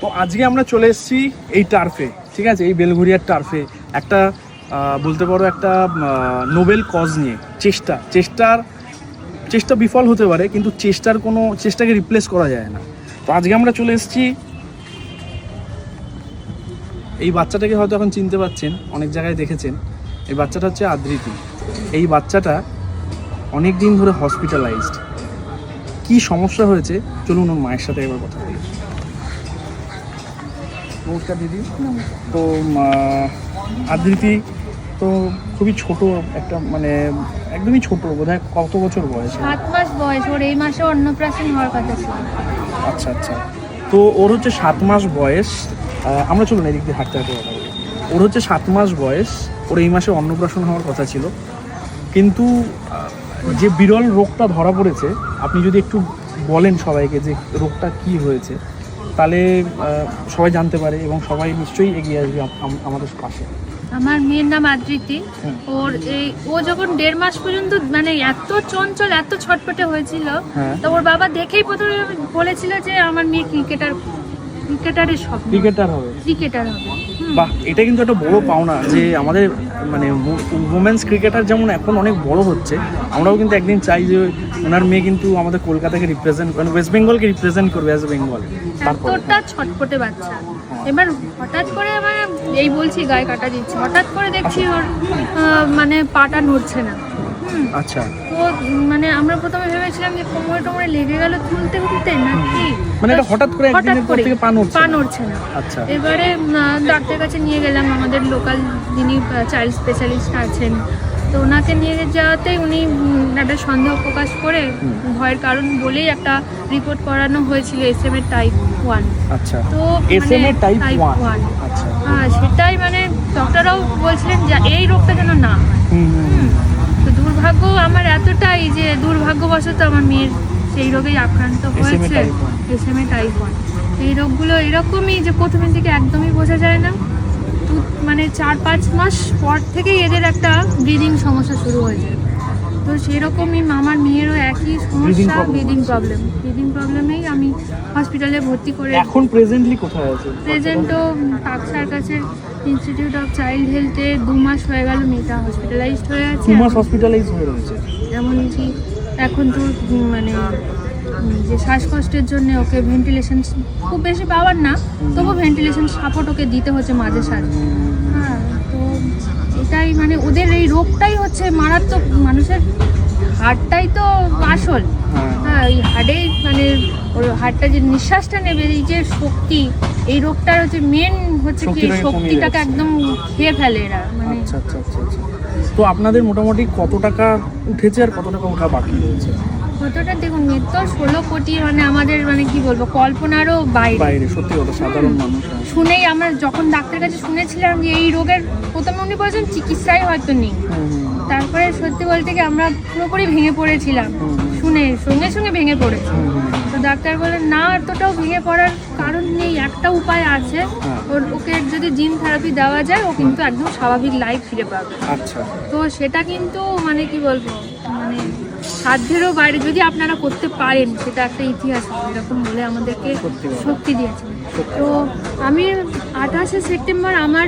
তো আজকে আমরা চলে এসেছি এই টার্ফে, ঠিক আছে? এই বেলঘরিয়ার টার্ফে। একটা বলতে পারো একটা নোবেল কজ নিয়ে, চেষ্টা। চেষ্টার, চেষ্টা বিফল হতে পারে, কিন্তু চেষ্টার কোনো, চেষ্টাকে রিপ্লেস করা যায় না। তো আজকে আমরা চলে এসেছি। এই বাচ্চাটাকে হয়তো এখন চিনতে পাচ্ছেন, অনেক জায়গায় দেখেছেন। এই বাচ্চাটা হচ্ছে আদৃতি এই বাচ্চাটা অনেক দিন ধরে হসপিটালাইজড কি সমস্যা হয়েছে? চলুন ওর মায়ের সাথে একবার কথা বলি। নমস্কার দিদি। তো আদৃতি তো খুবই ছোট একটা মানে একদমই ছোট বোধহয় কত বছর বয়স সাত মাস বয়স ওর এই মাসে অন্নপ্রাশন হওয়ার কথা ছিল। আচ্ছা আচ্ছা। তো ওর হচ্ছে সাত মাস বয়স আমরা চলুন এদিক দিয়ে হাঁটতে হাঁটতে কথা বলি। ওর হচ্ছে সাত মাস বয়স ওর এই মাসে অন্নপ্রাশন হওয়ার কথা ছিল। কিন্তু যে বিরল রোগটা ধরা পড়েছে আপনি যদি একটু বলেন সবাইকে যে রোগটা কি হয়েছে তাহলে সবাই জানতে পারে এবং সবাই নিশ্চয়ই এগিয়ে আসবে আম- আম- আমাদের পাশে। আমার মেয়ের নাম আদৃতি ওর এই ও যখন দেড় মাস পর্যন্ত মানে এত চঞ্চল এত ছটপটে হয়েছিল হ্যাঁ। তো ওর বাবা দেখেই প্রথমে বলেছিল যে আমার মেয়ে ক্রিকেটার ক্রিকেটারের স্বপ্ন। ক্রিকেটার হবে। ক্রিকেটার হবে। বাহ এটা কিন্তু একটা বড় পাওনা যে আমাদের মানে উমেন্স ক্রিকেটার যেমন এখন অনেক বড় হচ্ছে আমরাও কিন্তু একদিন চাই যে ওনার মেয়ে কিন্তু আমাদের কলকাতাকে রিপ্রেজেন্ট মানে ওয়েস্ট বেঙ্গলকে রিপ্রেজেন্ট করবে অ্যাজ বেঙ্গল এতটা ছটপটে বাচ্চা। এবার হঠাৎ করে আমার এই বলছি গায়ে কাটা দিচ্ছে। হঠাৎ করে দেখছি ওর মানে পাটা নড়ছে না। আচ্ছা। তো মানে আমরা প্রথমে ভেবেছিলাম যে কোমরে টোমরে লেগে গেল তুলতে তুলতে নাকি মানে এটা হঠাৎ করে হঠাৎ একদিনের পর থেকে পা নড়ছে পা না? না। আচ্ছা। এবারে ডাক্তারের কাছে নিয়ে গেলাম আমাদের লোকাল যিনি চাইল্ড স্পেশালিস্ট আছেন তো ওনাকে নিয়ে যাওয়াতে উনি একটা সন্দেহ প্রকাশ করে ভয়ের কারণ বলেই একটা রিপোর্ট করানো হয়েছিল এস এম এর টাইপ ওয়ান আচ্ছা। তো S M A type one one আচ্ছা। হ্যাঁ সেটাই মানে ডক্টররাও বলছিলেন যে এই রোগটা যেন না হয়। তো দুর্ভাগ্য আমার এতটাই যে দুর্ভাগ্যবশত আমার মেয়ের সেই রোগেই আক্রান্ত হয়েছে। type one। S M A type one এই রোগগুলো এরকমই যে প্রথমের দিকে একদমই বোঝা যায় না। তো মানে চার পাঁচ মাস পর থেকেই এদের একটা ব্রিদিং সমস্যা শুরু হয়ে যায়। তো সেরকমই আমার মেয়েরও একই সমস্যা ব্রিদিং প্রবলেম ব্রিদিং প্রবলেমেই আমি হসপিটালে ভর্তি করে এখন প্রেজেন্টলি কোথায় আছে? প্রেজেন্টও পাকসার কাছে ইনস্টিটিউট অফ চাইল্ড হেলথে দু মাস হয়ে গেল মেয়েটা হসপিটালাইজড হয়ে আছে। টু মাস হসপিটালাইজ হয়ে রয়েছে। এমনকি এখন তো মানে যে শ্বাসকষ্টের জন্য ওকে ভেন্টিলেশন খুব বেশি পাওয়ার না তবু ভেন্টিলেশন সাপোর্ট ওকে দিতে হচ্ছে মাঝে সাঝে। হ্যাঁ তো এটাই মানে ওদের এই রোগটাই হচ্ছে মারাত্মক মানুষের হার্টটাই তো আসল হ্যাঁ। ওই এই মানে ওর হার্টটা যে নিঃশ্বাসটা নেবে এই যে শক্তি এই রোগটার হচ্ছে মেন হচ্ছে কি শক্তিটাকে। একদম খেয়ে ফেলে এরা মানে আচ্ছা আচ্ছা আচ্ছা আচ্ছা। তো আপনাদের মোটামুটি কত টাকা উঠেছে আর কত টাকা ওঠা বাকি রয়েছে? কতটা দেখুন তো ষোলো কোটি মানে আমাদের মানে কি বলব কল্পনারও বাইরে। বাইরে সত্যি কথা সাধারণ মানুষ হ্যাঁ। শুনেই আমরা যখন ডাক্তারের কাছে শুনেছিলাম যে এই রোগের প্রথমে উনি বলেছেন চিকিৎসাই হয়তো নেই। তারপরে সত্যি বলতে কি আমরা পুরোপুরি ভেঙে পড়েছিলাম। শুনে সঙ্গে সঙ্গে ভেঙে পড়েছি। তো ডাক্তার বললেন না এতটাও ভেঙে পড়ার কারণ নেই একটা উপায় আছে। হ্যাঁ। ওর ওকে যদি জিম থেরাপি দেওয়া যায় ও কিন্তু একদম স্বাভাবিক লাইফ ফিরে পাবে। আচ্ছা। তো সেটা কিন্তু মানে কি বলব মানে সাধ্যেরও বাইরে। যদি আপনারা করতে পারেন সেটা একটা ইতিহাস এরকম বলে আমাদেরকে শক্তি দিয়েছেন। সত্যি। তো আমি আঠাশে সেপ্টেম্বর আমার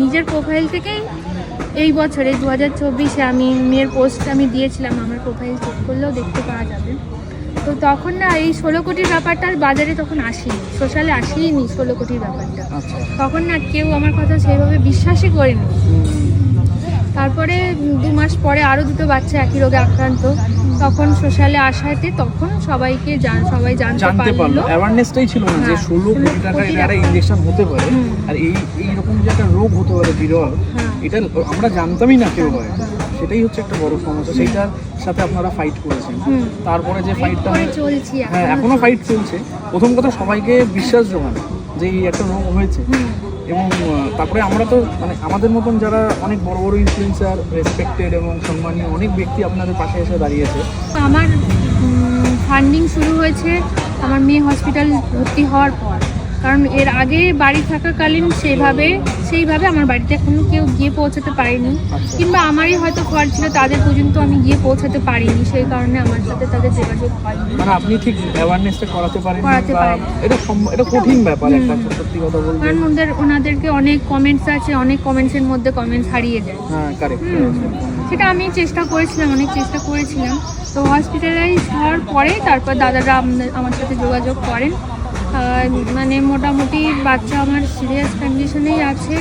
নিজের প্রোফাইল থেকেই এই বছরে দু হাজার চব্বিশে আমি মেয়ের পোস্ট আমি দিয়েছিলাম আমার প্রোফাইল চেক করলেও দেখতে পাওয়া যাবে। তো তখন না এই ষোলো কোটির ব্যাপারটা আর বাজারে তখন আসেনি সোশ্যালে আসেনি ষোলো কোটির ব্যাপারটা। আচ্ছা। তখন না কেউ আমার কথা সেইভাবে বিশ্বাসই করেনি। তারপরে দু মাস পরে আরও দুটো বাচ্চা একই রোগে আক্রান্ত। তখন সোশ্যালে আসাতে তখন সবাইকে জান সবাই জানতে জানতে পারল। অ্যাওয়ারনেসটাই ছিল না যে হ্যাঁ, ষোলো কোটি 16 টাকা কোটি এটা একটা টাকা। ইঞ্জেকশন হতে পারে। আর এই এইরকম যে একটা রোগ হতে পারে বিরল হ্যাঁ। এটা আমরা জানতামই না কেউ হয়। সেটাই হচ্ছে একটা বড় সমস্যা। সেইটার সাথে আপনারা ফাইট করেছেন। তারপরে যে ফাইটটা হ্যাঁ এখনও। ফাইট চলছে। প্রথম কথা সবাইকে বিশ্বাস জোগানো যে এই একটা রোগ হয়েছে। এবং তারপরে আমরা তো মানে আমাদের মতন যারা অনেক বড় বড় ইনফ্লুয়েন্সার রেসপেক্টেড এবং সম্মানীয় অনেক ব্যক্তি আপনাদের পাশে এসে দাঁড়িয়েছে। আমার ফান্ডিং শুরু হয়েছে, আমার মেয়ে হসপিটাল ভর্তি হওয়ার পর। কারণ এর আগে বাড়ি থাকাকালীন সেইভাবে সেইভাবে আমার বাড়িতে এখনও কেউ গিয়ে পৌঁছাতে পারেনি। আচ্ছা। কিংবা আমারই হয়তো ঘর ছিল তাদের পর্যন্ত আমি গিয়ে পৌঁছাতে পারিনি সেই কারণে আমার সাথে তাদের যোগাযোগ হয়নি। মানে আপনি ঠিক অ্যাওয়ারনেসটা করাতে পারেন করাতে পারেন। এটা এটা কঠিন ব্যাপার একটা সত্যি কথা বলতে। কারণ ওদের ওনাদেরকে অনেক কমেন্টস আছে অনেক কমেন্টসের মধ্যে কমেন্টস হারিয়ে যায়। হ্যাঁ কারেক্ট। সেটা আমি চেষ্টা করেছিলাম অনেক চেষ্টা করেছিলাম। তো হসপিটালাইজ হওয়ার পরে তারপর দাদারা আমার সাথে যোগাযোগ করেন। মানে মোটামুটি বাচ্চা আমার সিরিয়াস কন্ডিশনেই আছে।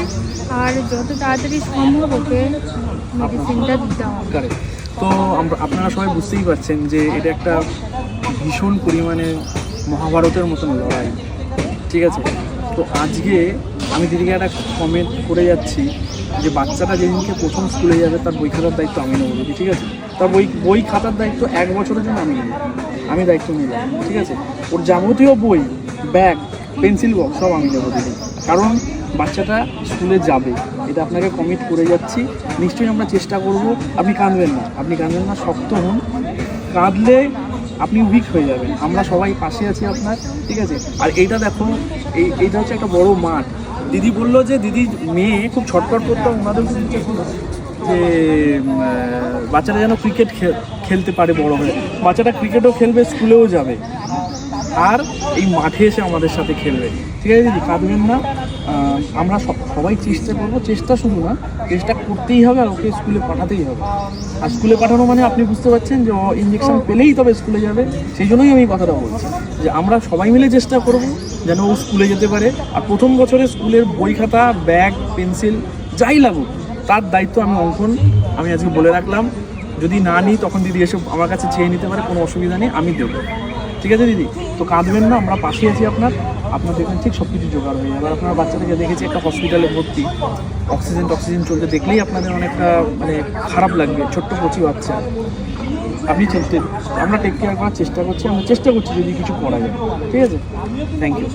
আর যত তাড়াতাড়ি সম্ভব ওকে মেডিসিনটা দিতে হবে। তো আপনারা সবাই বুঝতেই পারছেন যে এটা একটা ভীষণ পরিমাণে মহাভারতের মতন লড়াই। ঠিক আছে? তো আজকে আমি দিদিকে একটা কমেন্ট করে যাচ্ছি যে বাচ্চাটা যেদিনকে প্রথম স্কুলে যাবে, তার বই খাতার দায়িত্ব আমি নেব দিদি ঠিক আছে? তার বই বই খাতার দায়িত্ব এক বছরের জন্য আমি নেব। আমি দায়িত্ব নিলাম, ঠিক আছে? ওর যাবতীয় বই ব্যাগ, পেন্সিল বক্স, সব আমি নেব দিদি। কারণ বাচ্চাটা স্কুলে যাবে, এটা আপনাকে কমিট করে যাচ্ছি। নিশ্চয়ই আমরা চেষ্টা করব, আপনি কাঁদবেন না, আপনি কাঁদবেন না, শক্ত হন। কাঁদলে আপনি উইক হয়ে যাবেন। আমরা সবাই পাশে আছি আপনার, ঠিক আছে? আর এইটা দেখো, এই, এইটা হচ্ছে একটা বড় মাঠ। দিদি বলল যে দিদি মেয়ে খুব ছটফট করতাম ওনাদের যে বাচ্চাটা যেন ক্রিকেট খেলতে পারে বড় হয়ে। বাচ্চাটা ক্রিকেটও খেলবে, স্কুলেও যাবে। আর এই মাঠে এসে আমাদের সাথে খেলবে। ঠিক আছে দিদি? কাঁদবেন না। আমরা সব- সবাই চেষ্টা করব। চেষ্টা শুধু না, চেষ্টা করতেই হবে আর ওকে স্কুলে পাঠাতেই হবে। আর স্কুলে পাঠানো মানে আপনি বুঝতে পারছেন যে ও ইঞ্জেকশন পেলেই তবে স্কুলে যাবে। সেই জন্যই আমি কথাটা বলছি যে আমরা সবাই মিলে চেষ্টা করব যেন ও স্কুলে যেতে পারে। আর প্রথম বছরে স্কুলের বই খাতা, ব্যাগ, পেন্সিল যাই লাগুক, তার দায়িত্ব আমি অঙ্কন, আমি আজকে বলে রাখলাম। যদি না নিই, তখন দিদি এসে আমার কাছে চেয়ে নিতে পারে, কোনো অসুবিধা নেই, আমি দেবো। ঠিক আছে দিদি? তো কাঁদবেন না, আমরা পাশে আছি আপনার। আপনার দেখবেন ঠিক সব কিছু জোগাড় হয়ে যাবে আপনার বাচ্চাটাকে দেখেছি একটা হসপিটালে ভর্তি। অক্সিজেন টক্সিজেন চলতে দেখলেই আপনাদের অনেকটা মানে খারাপ লাগবে, ছোট্ট কচি বাচ্চা। আপনি চলতে, আমরা টেক কেয়ার করার চেষ্টা করছি, আমরা চেষ্টা করছি যদি কিছু করা যায়। ঠিক আছে? Thank you